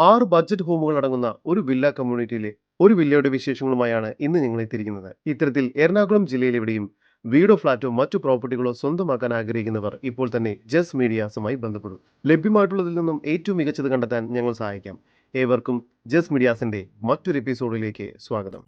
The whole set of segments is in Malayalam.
ആറ് ബഡ്ജറ്റ് ഹോമുകൾ അടങ്ങുന്ന ഒരു വില്ല കമ്മ്യൂണിറ്റിയിലെ ഒരു വില്ലയുടെ വിശേഷങ്ങളുമായാണ് ഇന്ന് ഞങ്ങൾ എത്തിയിരിക്കുന്നത് ഇത്തരത്തിൽ എറണാകുളം ജില്ലയിൽ എവിടെയും വീടോ ഫ്ളാറ്റോ മറ്റു പ്രോപ്പർട്ടികളോ സ്വന്തമാക്കാൻ ആഗ്രഹിക്കുന്നവർ ഇപ്പോൾ തന്നെ ജസ് മീഡിയാസുമായി ബന്ധപ്പെടും. ലഭ്യമായിട്ടുള്ളതിൽ നിന്നും ഏറ്റവും മികച്ചത് കണ്ടെത്താൻ ഞങ്ങൾ സഹായിക്കാം. ഏവർക്കും ജസ് മീഡിയാസിന്റെ മറ്റൊരു എപ്പിസോഡിലേക്ക് സ്വാഗതം.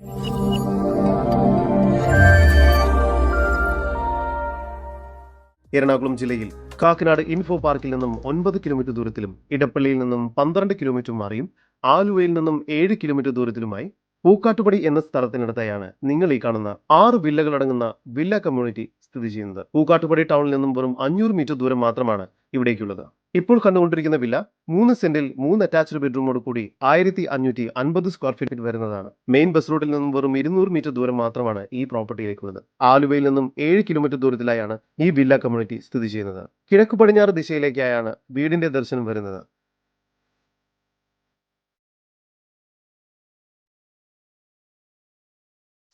എറണാകുളം ജില്ലയിൽ കാക്കനാട് ഇൻഫോ പാർക്കിൽ നിന്നും ഒൻപത് കിലോമീറ്റർ ദൂരത്തിലും ഇടപ്പള്ളിയിൽ നിന്നും പന്ത്രണ്ട് കിലോമീറ്റർ മാറിയും ആലുവയിൽ നിന്നും ഏഴ് കിലോമീറ്റർ ദൂരത്തിലുമായി പൂക്കാട്ടുപടി എന്ന സ്ഥലത്തിനടുത്തായാണ് നിങ്ങൾ ഈ കാണുന്ന ആറ് വില്ലകളടങ്ങുന്ന വില്ല കമ്മ്യൂണിറ്റി സ്ഥിതി ചെയ്യുന്നത്. പൂക്കാട്ടുപടി ടൗണിൽ നിന്നും വെറും അഞ്ഞൂറ് മീറ്റർ ദൂരം മാത്രമാണ് ഇവിടേക്കുള്ളത്. ഇപ്പോൾ കണ്ടുകൊണ്ടിരിക്കുന്ന വില്ല മൂന്ന് സെന്റിൽ മൂന്ന് അറ്റാച്ച്ഡ് ബെഡ്റൂമോട് കൂടി ആയിരത്തി അഞ്ഞൂറ്റി അൻപത് സ്ക്വയർ ഫീറ്റ് വരുന്നതാണ് മെയിൻ ബസ് റോഡിൽ നിന്നും വെറും ഇരുന്നൂറ് മീറ്റർ ദൂരം മാത്രമാണ് ഈ പ്രോപ്പർട്ടിയിലേക്ക് പ്രോപ്പർട്ടിയിലേക്കുള്ളത് ആലുവയിൽ നിന്നും ഏഴ് കിലോമീറ്റർ ദൂരത്തിലായാണ് ഈ വില്ല കമ്മ്യൂണിറ്റി സ്ഥിതി ചെയ്യുന്നത്. കിഴക്ക് പടിഞ്ഞാറ് ദിശയിലേക്കായാണ് വീടിന്റെ ദർശനം വരുന്നത്.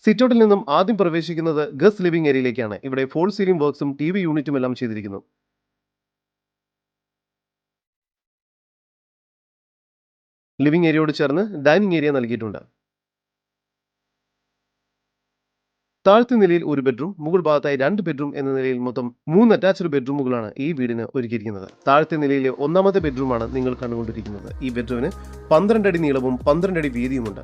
സിറ്റൗട്ടിൽ നിന്നും ആദ്യം പ്രവേശിക്കുന്നത് ഗസ് ലിവിംഗ് ഏരിയയിലേക്കാണ് ഇവിടെ ഫോൾ സീലിംഗ് വർക്ക്സും ടി വി യൂണിറ്റും എല്ലാം ചെയ്തിരിക്കുന്നു. ലിവിംഗ് ഏരിയയോട് ചേർന്ന് ഡൈനിങ് ഏരിയ നൽകിയിട്ടുണ്ട്. താഴത്തെ നിലയിൽ ഒരു ബെഡ്റൂം മുകൾ ഭാഗത്തായി രണ്ട് ബെഡ്റൂം എന്ന നിലയിൽ മൊത്തം മൂന്ന് അറ്റാച്ച്ഡ് ബെഡ്റൂമുകളാണ് ഈ വീടിന് ഒരുക്കിയിരിക്കുന്നത്. താഴത്തെ നിലയിലെ ഒന്നാമത്തെ ബെഡ്റൂമാണ് നിങ്ങൾ കണ്ടുകൊണ്ടിരിക്കുന്നത്. ഈ ബെഡ്റൂമിന് പന്ത്രണ്ട് അടി നീളവും പന്ത്രണ്ട് അടി വീതിയുമുണ്ട്.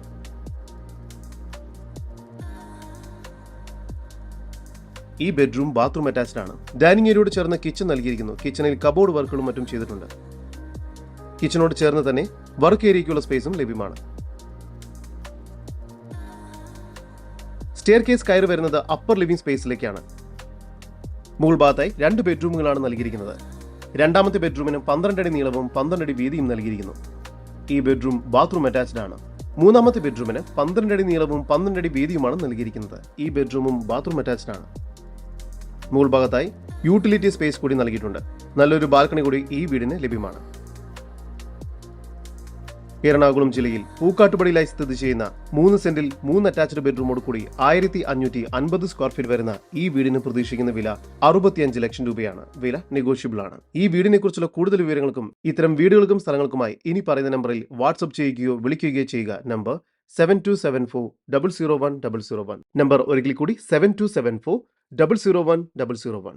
ഈ ബെഡ്റൂം ബാത്റൂം അറ്റാച്ച്ഡ് ആണ്. ഡൈനിങ് ഏരിയയോട് ചേർന്ന് കിച്ചൺ നൽകിയിരിക്കുന്നു. കിച്ചണിൽ കബോർഡ് വർക്കുകളും മറ്റും ചെയ്തിട്ടുണ്ട്. കിച്ചണോട് ചേർന്ന് തന്നെ വർക്ക് ഏരിയയ്ക്കുള്ള സ്പേസും ലഭ്യമാണ്. സ്റ്റെയർ കേസ് കയറി വരുന്നത് അപ്പർ ലിവിംഗ് സ്പേസിലേക്കാണ് മുകൾ ഭാഗത്തായി രണ്ട് ബെഡ്റൂമുകളാണ് നൽകിയിരിക്കുന്നത്. രണ്ടാമത്തെ ബെഡ്റൂമിന് പന്ത്രണ്ട് അടി നീളവും പന്ത്രണ്ട് അടി വീതിയും നൽകിയിരിക്കുന്നു. ഈ ബെഡ്റൂം ബാത്റൂം അറ്റാച്ച്ഡ് ആണ്. മൂന്നാമത്തെ ബെഡ്റൂമിന് പന്ത്രണ്ട് അടി നീളവും പന്ത്രണ്ട് അടി വീതിയുമാണ് നൽകിയിരിക്കുന്നത്. ഈ ബെഡ്റൂമും ബാത്റൂം അറ്റാച്ച്ഡ് ആണ്. മുകൾ ഭാഗത്തായി യൂട്ടിലിറ്റി സ്പേസ് കൂടി നൽകിയിട്ടുണ്ട്. നല്ലൊരു ബാൽക്കണി കൂടി ഈ വീടിന് ലഭ്യമാണ്. എറണാകുളം ജില്ലയിൽ പൂക്കാട്ടുപടിയിലായി സ്ഥിതി ചെയ്യുന്ന മൂന്ന് സെന്റിൽ മൂന്ന് അറ്റാച്ച്ഡ് ബെഡ്റൂമോട് കൂടി ആയിരത്തി അഞ്ഞൂറ്റി അൻപത് സ്ക്വയർ ഫീറ്റ് വരുന്ന ഈ വീടിന് പ്രതീക്ഷിക്കുന്ന വില അറുപത്തിയഞ്ച് ലക്ഷം രൂപയാണ്. വില നെഗോഷ്യബിൾ ആണ്. ഈ വീടിനെ കുറിച്ചുള്ള കൂടുതൽ വിവരങ്ങൾക്കും ഇത്തരം വീടുകൾക്കും സ്ഥലങ്ങൾക്കുമായി ഇനി പറയുന്ന നമ്പറിൽ വാട്സ്ആപ്പ് ചെയ്യുകയോ വിളിക്കുകയോ ചെയ്യുക. Number seven two seven four double zero one double zero one number ഒരിക്കൽ കൂടി seven two seven four double zero one double zero one